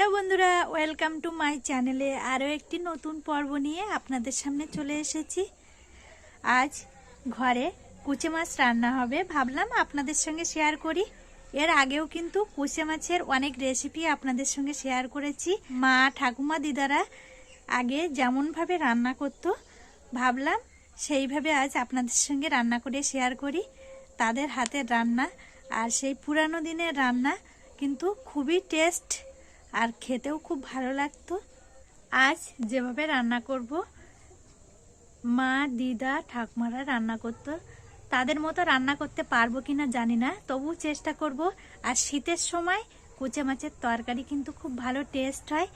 Hello বন্ধুরা, welcome to my চ্যানেলে আরও একটি নতুন পর্ব নিয়ে আপনাদের সামনে চলে এসেছি। আজ ঘরে কুচে মাছ রান্না হবে, ভাবলাম আপনাদের সঙ্গে শেয়ার করি। এর আগেও কিন্তু কুচে মাছের অনেক রেসিপি আপনাদের সঙ্গে শেয়ার করেছি। মা ঠাকুমা দিদারা আগে যেমনভাবে রান্না করতো, ভাবলাম সেইভাবে আজ আপনাদের সঙ্গে রান্না করে শেয়ার করি। তাদের হাতের রান্না আর সেই পুরানো দিনের রান্না কিন্তু খুবই টেস্ট আর খেতেও খুব ভালো লাগতো। আজ যেভাবে রান্না করব, মা, দিদা, ঠাকুমারা রান্না করতো, তাদের মতো রান্না করতে পারব কিনা জানি না তবু চেষ্টা করব। আর শীতের সময় কুচে মাছের তরকারি কিন্তু খুব ভালো টেস্ট হয়,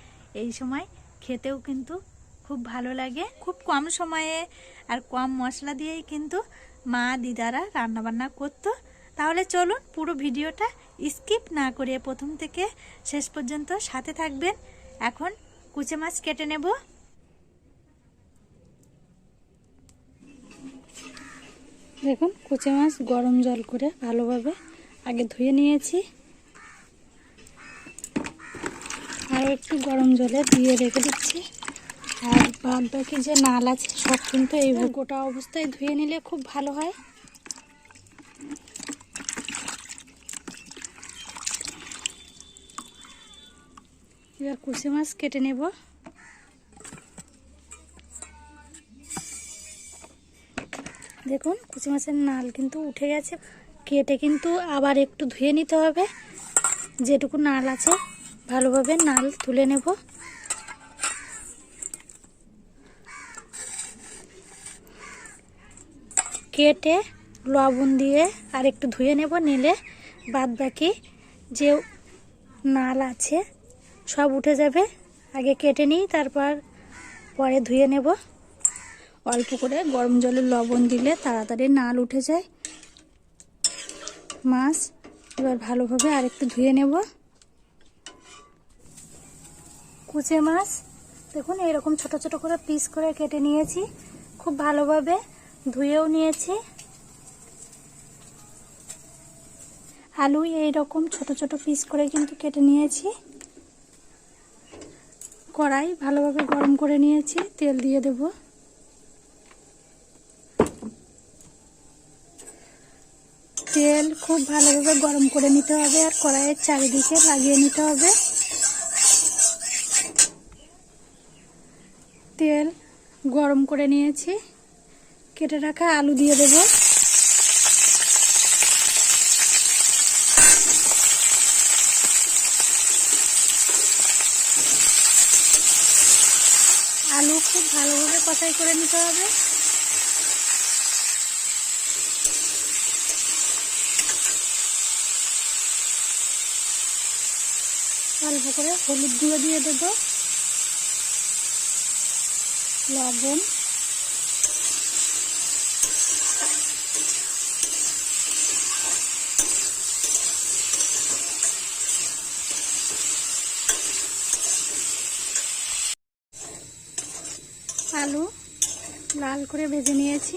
এই সময় খেতেও কিন্তু খুব ভালো লাগে। খুব কম সময়ে আর কম মশলা দিয়েই কিন্তু মা, দিদারা রান্নাবান্না করতো। তাহলে চলুন পুরো ভিডিওটা স্কিপ না করে প্রথম থেকে শেষ পর্যন্ত সাথে থাকবেন। এখন কুচে মাছ কেটে নেব। দেখুন, কুচে মাছ গরম জল করে ভালোভাবে আগে ধুয়ে নিয়েছি। আরও একটু গরম জলে দিয়ে রেখে দিচ্ছি। আর বাদ বাকি যে নাল আছে, সব কিন্তু এইভাবে গোটা অবস্থায় ধুয়ে নিলে খুব ভালো হয়। এবার কুচে মাছ কেটে নেব। দেখুন, কুচি মাছের নাল কিন্তু উঠে গেছে। কেটে কিন্তু আবার একটু ধুয়ে নিতে হবে। যেটুকু নাল আছে, ভালোভাবে নাল তুলে নেব। কেটে লবণ দিয়ে আর একটু ধুয়ে নেব, নিলে বাদ বাকি যে নাল আছে সব উঠে যাবে। আগে কেটে নিই, তারপর পরে ধুয়ে নেব। অল্প করে গরম জলে লবণ দিলে তাড়াতাড়ি নাল উঠে যায়। মাছ এবার ভালোভাবে আরেকটু ধুয়ে নেব। কুচে মাছ, দেখুন এরকম ছোট ছোট করে পিস করে কেটে নিয়েছি। খুব ভালোভাবে ধুয়েও নিয়েছি। আলু এইরকম ছোট ছোট পিস করে কিন্তু কেটে নিয়েছি। কড়াই ভালোভাবে গরম করে নিয়েছি, তেল দিয়ে দেব। তেল খুব ভালোভাবে গরম করে নিতে হবে আর কড়াইয়ের চারিদিকে লাগিয়ে নিতে হবে। তেল গরম করে নিয়েছি, কেটে রাখা আলু দিয়ে দেব আলু খুব ভালোভাবে কষাই করে নিতে হবে। অল্প করে হলুদ গুঁড়ো দিয়ে দেবো। লবণ। আলু লাল করে ভেজে নিয়েছি।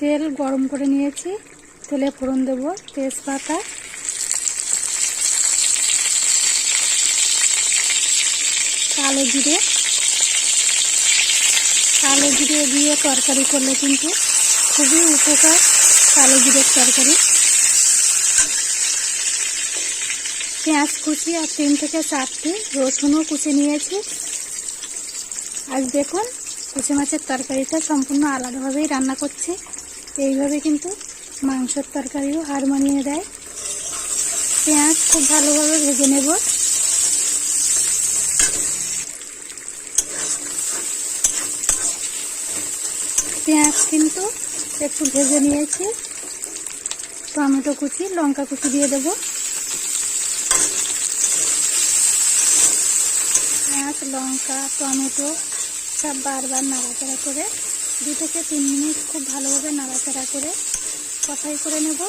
তেল গরম করে নিয়েছি। তেলে ফোড়ন দেব তেজপাতা কালো জিরে। কালো জিরে দিয়ে তরকারি করলে কিন্তু খুবই উপকার কালো জিরের তরকারি। পেঁয়াজ কুচি আর তিন থেকে চারটে রসুনও কুচি নিয়েছি। আজ দেখুন, কুচি মাছের তরকারিটা সম্পূর্ণ আলাদাভাবেই রান্না করছি। এইভাবে কিন্তু মাংসের তরকারিও হার মানিয়ে দেয়। পেঁয়াজ খুব ভালোভাবে ভেজে নেব। পেঁয়াজ কিন্তু একটু ভেজে নিয়েছি। টমেটো কুচি, লঙ্কা কুচি দিয়ে দেব। পেঁয়াজ, লঙ্কা, টমেটো সব বারবার নাড়াচাড়া করে দু থেকে তিন মিনিট খুব ভালোভাবে নাড়াচাড়া করে, কষাই করে নেব।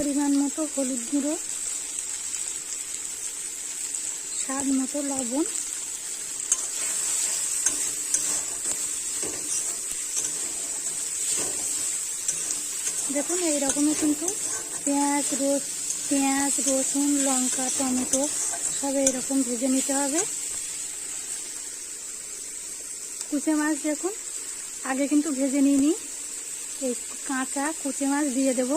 পরিমাণ মতো হলুদ গুঁড়ো, স্বাদ মতো লবণ, দেখুন এইরকমই কিন্তু পেঁয়াজ, রস, পেঁয়াজ, রসুন, লঙ্কা, টমেটো সব এইরকম ভেজে নিতে হবে। কুচে মাছ দেখুন, আগে কিন্তু ভেজে নিইনি, এই কাঁচা কুচে মাছ দিয়ে দেব।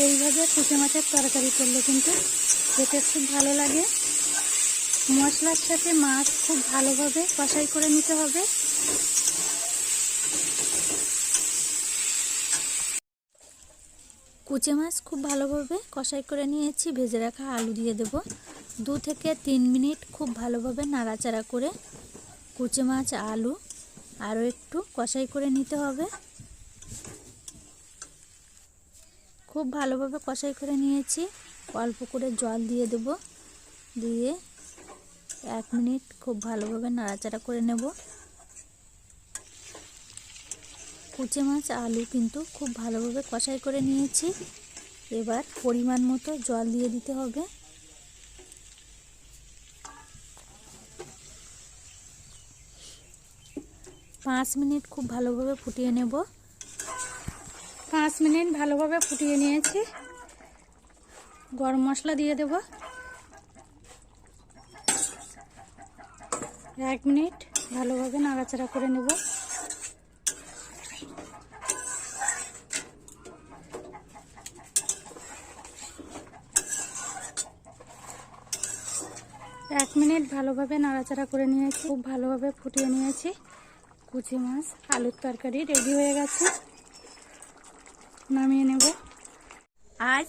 এইভাবে কুচে মাছের তরকারি করলে কিন্তু খেতে খুব ভালো লাগে। মশলার সাথে মাছ খুব ভালোভাবে কষাই করে নিতে হবে। কুচে মাছ খুব ভালোভাবে কষাই করে নিয়েছি, ভেজে রাখা আলু দিয়ে দেব। দু থেকে তিন মিনিট খুব ভালোভাবে নাড়াচাড়া করে কুচে মাছ, আলু আরও একটু কষাই করে নিতে হবে। খুব ভালোভাবে কষাই করে নিয়েছি। অল্প করে জল দিয়ে দেব। দিয়ে এক মিনিট খুব ভালোভাবে নাড়াচাড়া করে নেব। কুচে মাছ, আলু কিন্তু খুব ভালোভাবে কষাই করে নিয়েছি। এবার পরিমাণ মতো জল দিয়ে দিতে হবে। পাঁচ মিনিট খুব ভালোভাবে ফুটিয়ে নেব। পাঁচ মিনিট ভালোভাবে ফুটিয়ে নিয়েছি। গরম মশলা দিয়ে দেব। এক মিনিট ভালোভাবে নাড়াচাড়া করে নেব। এক মিনিট ভালোভাবে নাড়াচাড়া করে নিয়েছি। খুব ভালোভাবে ফুটিয়ে নিয়েছি। কুচি মাছ, আলুর তরকারি রেডি হয়ে গেছে। নামিয়ে নেব। আজ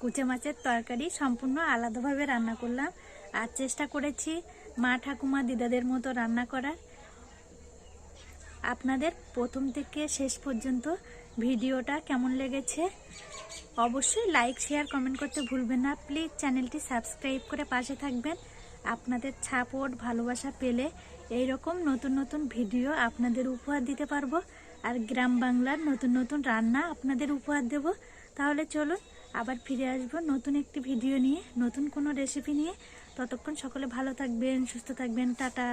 কুচে মাছের তরকারি সম্পূর্ণ আলাদাভাবে রান্না করলাম। আর চেষ্টা করেছি মা ঠাকুমা দিদাদের মতো রান্না করার। আপনাদের প্রথম থেকে শেষ পর্যন্ত ভিডিওটা কেমন লেগেছে অবশ্যই লাইক, শেয়ার, কমেন্ট করতে ভুলবেন না। প্লিজ চ্যানেলটি সাবস্ক্রাইব করে পাশে থাকবেন। আপনাদের সাপোর্ট, ভালোবাসা পেলে এই রকম নতুন নতুন ভিডিও আপনাদের উপহার দিতে পারব। আর গ্রাম বাংলার নতুন নতুন রান্না আপনাদের উপহার দেব। তাহলে চলুন, আবার ফিরে আসব নতুন একটি ভিডিও নিয়ে, নতুন কোনো রেসিপি নিয়ে। ততক্ষণ সকলে ভালো থাকবেন, সুস্থ থাকবেন, টাটা।